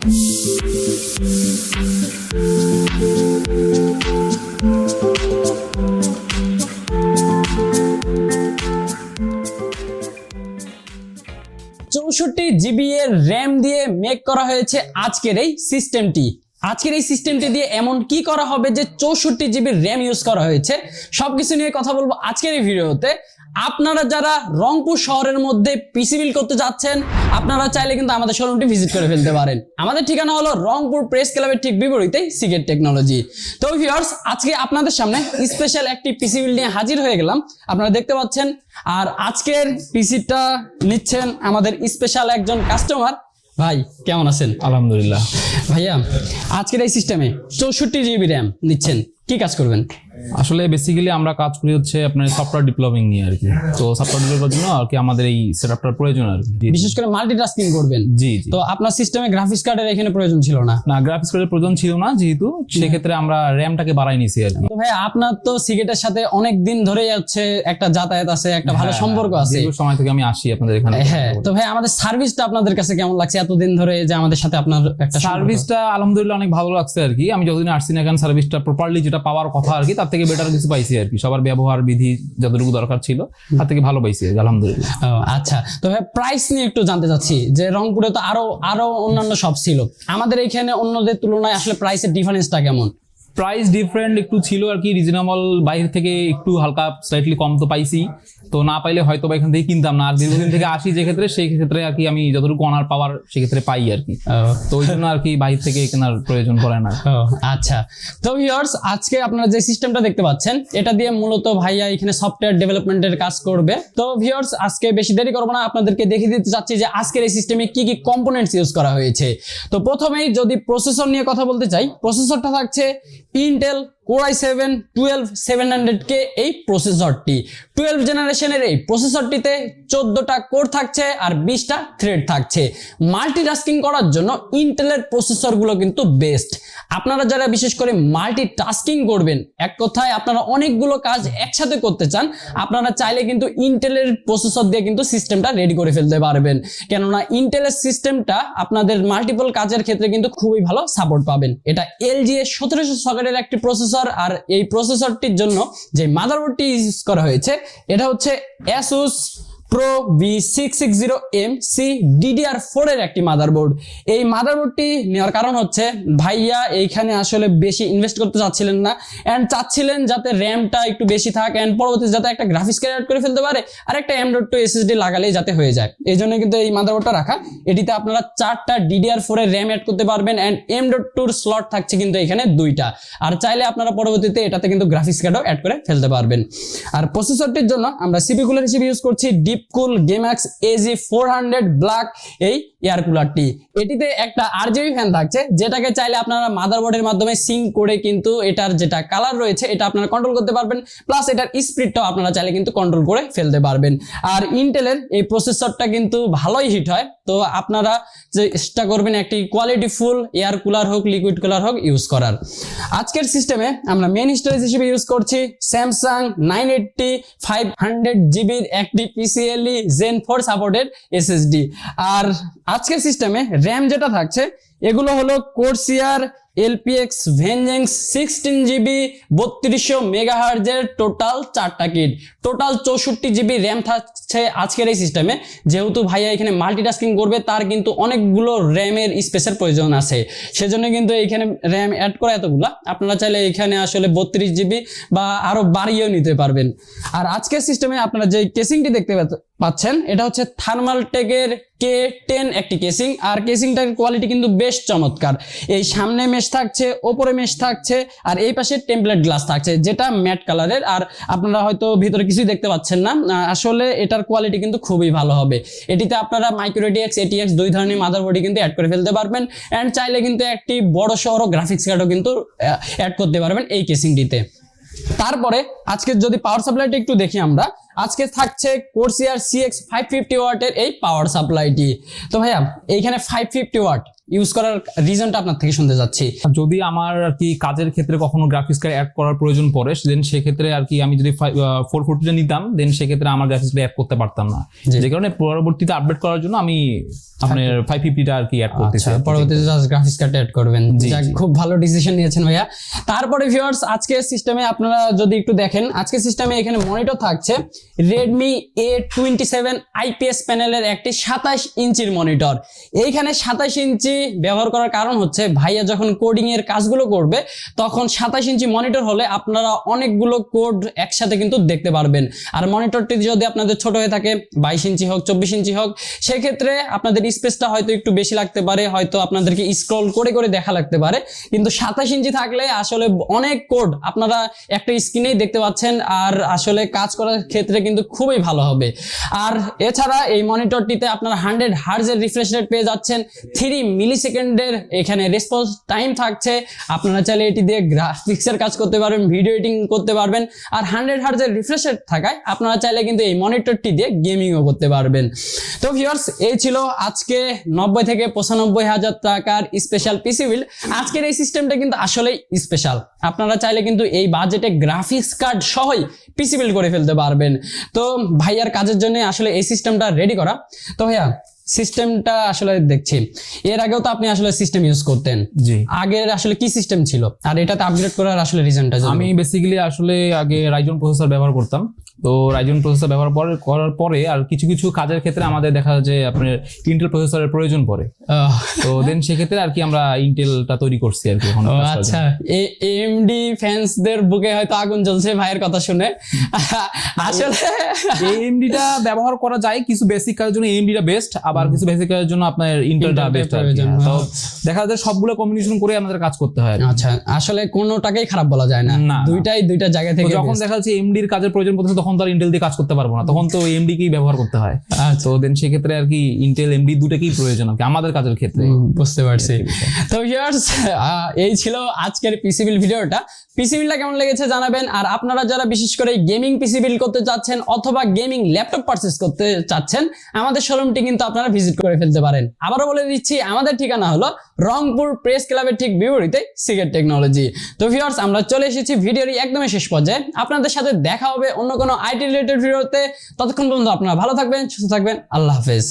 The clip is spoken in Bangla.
চৌষট্টি জিবি এর র্যাম দিয়ে মেক করা হয়েছে আজকের এই সিস্টেমটি। আজকের এই সিস্টেমটি দিয়ে এমন কি করা হবে যে চৌষট্টি জিবি র্যাম ইউজ করা হয়েছে? সবকিছু নিয়ে কথা বলব আজকের এই ভিডিওতে। আপনারা যারা রংপুর শহরের মধ্যে পিসি বিল করতে যাচ্ছেন আপনারা চাইলে কিন্তু আমাদের শোরুমটি ভিজিট করে ফেলতে পারেন। আমাদের ঠিকানা হলো রংপুর প্রেস ক্লাবের ঠিক বিপরীতে সিগেট টেকনোলজি তো ভিউয়ার্স আজকে আপনাদের সামনে স্পেশাল একটি পিসি বিল নিয়ে হাজির হয়ে গেলাম। আপনারা দেখতে পাচ্ছেন আর আজকের পিসিটা নিচ্ছেন আমাদের স্পেশাল একজন কাস্টমার ভাই কেমন আছেন? আলহামদুলিল্লাহ। ভাইয়া আজকের এই সিস্টেমে চৌষট্টি জিবি র্যাম নিচ্ছেন। কি কাজ করবেন? আসলে বেসিক্যালি আমরা কাজ করি হচ্ছে আপনার সফটওয়্যার ডেভেলপিং নিয়ে আর কি। তো সফটওয়্যার ডেভেলপের জন্য আর কি আমাদের এই সেটআপটার প্রয়োজন আর কি। বিশেষ করে মাল্টিটাস্কিং করবেন। জি তো আপনার সিস্টেমে গ্রাফিক্স কার্ডের এখানে প্রয়োজন ছিল না? না গ্রাফিক্স কার্ডের প্রয়োজন ছিল না যেহেতু সেক্ষেত্রে আমরা র্যামটাকে বাড়াই নিছি আর কি। তো ভাই আপনার তো সিগারেটের সাথে অনেক দিন ধরে হচ্ছে একটা যাতায়াত আছে একটা ভালো হ্যাঁ, সম্পর্ক আছে। সময় থেকে আমি আসি আপনাদের এখানে। হ্যাঁ তো ভাই আমাদের সার্ভিসটা আপনাদের কাছে কেমন লাগছে? এতদিন ধরে যে আমাদের সাথে আপনার একটা সার্ভিস সার্ভিসটা আলহামদুলিল্লাহ অনেক ভালো লাগছে আর কি। আমি যতদিন আসছি না কেন সার্ভিসটা প্রপারলি যেটা পাওয়ার কথা আর কি তার থেকে বেটার কিছু পাইছি আর কি। সবার ব্যবহার বিধি যতটুকু দরকার ছিল, তার থেকে ভালো পাইছি আলহামদুলিল্লাহ। আচ্ছা। তো প্রাইস নিয়ে একটু জানতে চাচ্ছি, যে রংপুরে তো আরও আরও অন্যান্য সব ছিল। আমাদের এখানে অন্যদের তুলনায় আসলে প্রাইসের ডিফারেন্সটা কেমন? প্রাইস ডিফারেন্ট একটু ছিল আর কি রিজনেবল বাইরে থেকে একটু হালকা স্লাইটলি কম তো পাইছি। তো না পাইলে হয়তো বা এখান থেকে কিনতাম না। আর দীর্ঘদিন থেকে আসি যে ক্ষেত্রে সেই ক্ষেত্রে আর কি আমি যতটুকু অনার পাওয়ার সেক্ষেত্রে পাই আর কি। তো ওই জন্য আর কি বাইরে থেকে কেনার প্রয়োজন পড়ে না। আচ্ছা। তো ভিউয়ার্স আজকে আপনারা যে সিস্টেমটা দেখতে পাচ্ছেন এটা দিয়ে মূলত ভাইয়া এখানে সফটওয়্যার ডেভেলপমেন্টের কাজ করবে। তো ভিউয়ার্স আজকে বেশি দেরি করব না। আপনাদেরকে দেখিয়ে দিতে চাচ্ছি যে আজকের এই সিস্টেমে কি কি কম্পোনেন্টস ইউজ করা হয়েছে। তো প্রথমেই যদি প্রসেসর নিয়ে কথা বলতে চাই প্রসেসরটা থাকছে Intel core i seven twelve seven hundred K এই প্রসেসরটি টুয়েলভ জেনারেশনের এই প্রসেসরটিতে চোদ্দটা কোর থাকছে আর বিশটা থ্রেড থাকছে। মাল্টিটাস্কিং করার জন্য ইন্টেলের প্রসেসরগুলো কিন্তু বেস্ট আপনারা যারা বিশেষ করে মাল্টিটাস্কিং করবেন, এক কথায় আপনারা অনেকগুলো কাজ একসাথে করতে চান, আপনারা চাইলে কিন্তু ইন্টেলের প্রসেসর দিয়ে কিন্তু সিস্টেমটা রেডি করে ফেলতে পারবেন। কেননা ইন্টেলের সিস্টেমটা আপনাদের মাল্টিপল কাজের ক্ষেত্রে কিন্তু খুবই ভালো সাপোর্ট পাবেন। এটা এলজি এর সতেরোশো সকেটের একটি প্রসেসর আর এই প্রসেসরটির জন্য যে মাদারবোর্ডটি ইউজ করা হয়েছে এটা হচ্ছে Asus pro B six six zero M C DDR four এর একটি মাদারবোর্ড এই নেওয়ার কারণ হচ্ছে, ভাইয়া এইখানে আসলে বেশি ইনভেস্ট করতে চাচ্ছিলেন না অ্যান্ড চাচ্ছিলেন যাতে র্যামটা একটু বেশি থাক অ্যান্ড পরবর্তীতে যাতে একটা গ্রাফিক্স কার্ড করে ফেলতে পারে, আর একটা এম ডট টু এসএসডি লাগালেই যাতে হয়ে যায়। এই জন্য কিন্তু এই মাদারবোর্ডটা রাখা। এটিতে আপনারা চারটা ডিডিআর ফোর এর র্যাম অ্যাড করতে পারবেন অ্যান্ড এম ডট টুর স্লট থাকছে কিন্তু এখানে দুইটা। আর চাইলে আপনারা পরবর্তীতে এটাতে কিন্তু গ্রাফিক্স কার্ডও অ্যাড করে ফেলতে পারবেন। আর প্রসেসরটির জন্য আমরা সিপি কুলার হিসেবে ইউজ করছি DeepCool Gamemax AG four hundred black এই এয়ার কুলারটি এটিতে একটা আরজিবি ফ্যান থাকছে, যেটাকে চাইলে আপনারা মাদারবোর্ডের মাধ্যমে সিঙ্ক করে কিন্তু এটার যেটা কালার রয়েছে, এটা আপনারা কন্ট্রোল করতে পারবেন প্লাস এটার স্পিডটাও আপনারা চাইলে কিন্তু কন্ট্রোল করে ফেলতে পারবেন। আর ইন্টেলের এই প্রসেসরটা কিন্তু ভালোই হিট হয় তো আপনারা যে চেষ্টা করবেন একটি কোয়ালিটি ফুল এয়ার কুলার হোক লিকুইড কুলার হোক ইউজ করার। আজকের সিস্টেমে আমরা মেন স্টোরেজ হিসেবে ইউজ করছি Samsung nine eighty five hundred জিবির একটি PCIe gen four supported SSD আর আজকের সিস্টেমে র্যাম যেটা থাকছে, এগুলো হলো Corsair LPX Vengeance sixteen GB বত্রিশশো মেগাহার্জের টোটাল চারটা কিট টোটাল চৌষট্টি জিবি র্যাম থাকছে আজকের এই সিস্টেমে যেহেতু ভাইয়া এখানে মাল্টিটাস্কিং করবে, তার কিন্তু অনেকগুলো র্যামের স্পেসের প্রয়োজন আছে। সেজন্য কিন্তু এখানে র্যাম অ্যাড করা এতগুলা। আপনারা চাইলে এখানে আসলে বত্রিশ জিবি বা আরও বাড়িয়েও নিতে পারবেন। আর আজকের সিস্টেমে আপনারা যে কেসিংটি দেখতে পাচ্ছেন। এটা হচ্ছে থার্মাল টেকের কে টেন একটি কেসিং আর কেসিংটার কোয়ালিটি কিন্তু বেশ চমৎকার। এই সামনে মেশ থাকছে, ওপরে মেশ থাকছে, আর এই পাশে টেমপ্লেট গ্লাস থাকছে, যেটা ম্যাট কালারের আর আপনারা হয়তো ভিতরে কিছুই দেখতে পাচ্ছেন না। আসলে এটার কোয়ালিটি কিন্তু খুবই ভালো হবে। এটিতে আপনারা মাইক্রো এটিএক্স দুই ধরনের মাদারবোর্ডই কিন্তু অ্যাড করে ফেলতে পারবেন। অ্যান্ড চাইলে কিন্তু একটি বড় সড়ো গ্রাফিক্স কার্ডও কিন্তু অ্যাড করতে পারবেন এই কেসিংটিতে তারপরে আজকে যদি পাওয়ার সাপ্লাইটা একটু দেখি আমরা আজকে থাকছে কোর্সিয়ার সিএক্স ফাইভ ফিফটি ওয়াটের এই পাওয়ার সাপ্লাইটি তো ভাইয়া, এইখানে ফাইভ ফিফটি ওয়াট ইউজ করার রিজনটা আপনার থেকে শুনতে যাচ্ছি যদি আমার আর কি কাজের ক্ষেত্রে কখনো গ্রাফিক্স কার্ড অ্যাড করার প্রয়োজন পড়ে দেন সেক্ষেত্রে আর কি আমি যদি ফোর ফোরটিটা নিতাম দেন সেক্ষেত্রে আমার গ্রাফিক্স অ্যাড করতে পারতাম না। যে কারণে পরবর্তীতে আপডেট করার জন্য আমি আপনার ফাইভ ফিফটিটা আর কি অ্যাড করতেছি আচ্ছা পরবর্তীতে গ্রাফিক্স কার্ড অ্যাড করবেন। খুব ভালো ডিসিশন নিয়েছেন ভাইয়া। তারপরে ভিউয়ার্স আজকে সিস্টেমে আপনারা যদি একটু দেখেন আজকে সিস্টেমে এখানে মনিটর থাকছে Redmi A twenty seven IPS প্যানেলের একটি সাতাশ ইঞ্চির মনিটর এইখানে সাতাশ ইঞ্চি ব্যবহার করার কারণ হচ্ছে ভাইয়া যখন কোডিং এর কাজগুলো করবে, তখন সাতাশ ইঞ্চি মনিটর হলে আপনারা অনেকগুলো কোড একসাথে কিন্তু দেখতে পারবেন। আর মনিটরটি যদি আপনাদের ছোট হয়ে থাকে, বাইশ ইঞ্চি হোক, চব্বিশ ইঞ্চি হোক, সেক্ষেত্রে আপনাদের স্পেসটা হয়তো একটু বেশি লাগতে পারে, হয়তো আপনাদেরকে স্ক্রল করে করে দেখা লাগতে পারে। কিন্তু সাতাশ ইঞ্চি থাকলে আসলে অনেক কোড আপনারা একটা স্ক্রিনেই দেখতে পাচ্ছেন, আর আসলে কাজ করার ক্ষেত্রে কিন্তু খুবই ভালো হবে। আর এছাড়া এই মনিটরটিতে আপনারা হান্ড্রেড হার্জের রিফ্রেশ রেট পেয়ে যাচ্ছেন থ্রি মিলি সেকেন্ডের এখানে রেসপন্স টাইম থাকছে। আপনারা চাইলে এটি দিয়ে গ্রাফিক্সের কাজ করতে পারবেন ভিডিও এডিটিং করতে পারবেন। আর হান্ড্রেড হার্জের রিফ্রেশ রেট থাকায় আপনারা চাইলে কিন্তু এই মনিটরটি দিয়ে গেমিংও করতে পারবেন। তো ভিউয়ার্স এই ছিল আজকে নব্বই থেকে পঁচানব্বই হাজার টাকার স্পেশাল পিসি বিল আজকের এই সিস্টেমটা কিন্তু আসলেই স্পেশাল আপনারা চাইলে কিন্তু এই বাজেটে গ্রাফিক্স কার্ড সহই পিসি বিল করে ফেলতে পারবেন। তো ভাইয়ার কাজের জন্য আসলে এই সিস্টেমটা রেডি করা। তো ভাইয়া সিস্টেমটা আসলে দেখছি। এর আগেও তো আপনি আসলে সিস্টেম ইউজ করতেন। জি। আগের আসলে কি সিস্টেম ছিল? আর এটাতে আপগ্রেড করার আসলে রিজনটা আমি বেসিক্যালি আসলে আগে রাইজন প্রসেসর ব্যবহার করতাম। তো রাইজন প্রসেসর ব্যবহার পরে করার পরে আর কিছু কিছু কাজের ক্ষেত্রে আমাদের দেখা যায় যে আপনার ইন্টেল প্রসেসরের প্রয়োজন পড়ে। তো দেন সেক্ষেত্রে আর কি আমরা ইন্টেলটা তৈরি করছি আর কি এখন আচ্ছা। এএমডি ফ্যান্সদের বুকে হয়তো আগুন জ্বলছে ভাইয়ের কথা শুনে। আসলে এএমডিটা ব্যবহার করা যায় কিছু বেসিক কাজের জন্য এএমডিটা বেস্ট আবার কিছু বেসিক কাজের জন্য আপনার ইন্টেলটা বেস্ট তো হ্যাঁ। দেখা যায় সবগুলো কম্বিনেশন করে আমাদের কাজ করতে হয় আর আচ্ছা আসলে কোনোটাকেই খারাপ বলা যায় না। দুইটাই দুইটা জায়গা থেকে যখন দেখা যাচ্ছে এমডির কাজের প্রয়োজন পড়ছে তখন তো আর ইন্টেল দিয়ে কাজ করতে পারব না। তখন তো এমডি কেই ব্যবহার করতে হয়। আচ্ছা তো দেন সেক্ষেত্রে আর কি ইন্টেল এমডি দুটাকেই প্রয়োজন আর কি আমাদের কাজের ক্ষেত্রে। বুঝতে পারছি। তো ভিউয়ার্স এই ছিল আজকের পিসি বিল ভিডিওটা। পিসি বিলটা কেমন লেগেছে জানাবেন। আর আপনারা যারা বিশেষ করে গেমিং পিসি বিল করতে চাচ্ছেন অথবা গেমিং ল্যাপটপ পারচেস করতে চাচ্ছেন আমাদের শোরুমটি কিন্তু আপনারা ভিজিট করে ফেলতে পারেন। আবারও বলে দিচ্ছি আমাদের ঠিকানা হলো রংপুর প্রেস ক্লাবের ঠিক বিপরীতে সিগারেট টেকনোলজি তো ভিউয়ার্স আমরা চলে এসেছি ভিডিওর একদমই শেষ পর্যায়ে। আপনাদের সাথে দেখা হবে অন্য কোনো আইটি রিলেটেড ভিডিওতে ততক্ষণ পর্যন্ত আপনারা ভালো থাকবেন সুস্থ থাকবেন। আল্লাহ হাফেজ।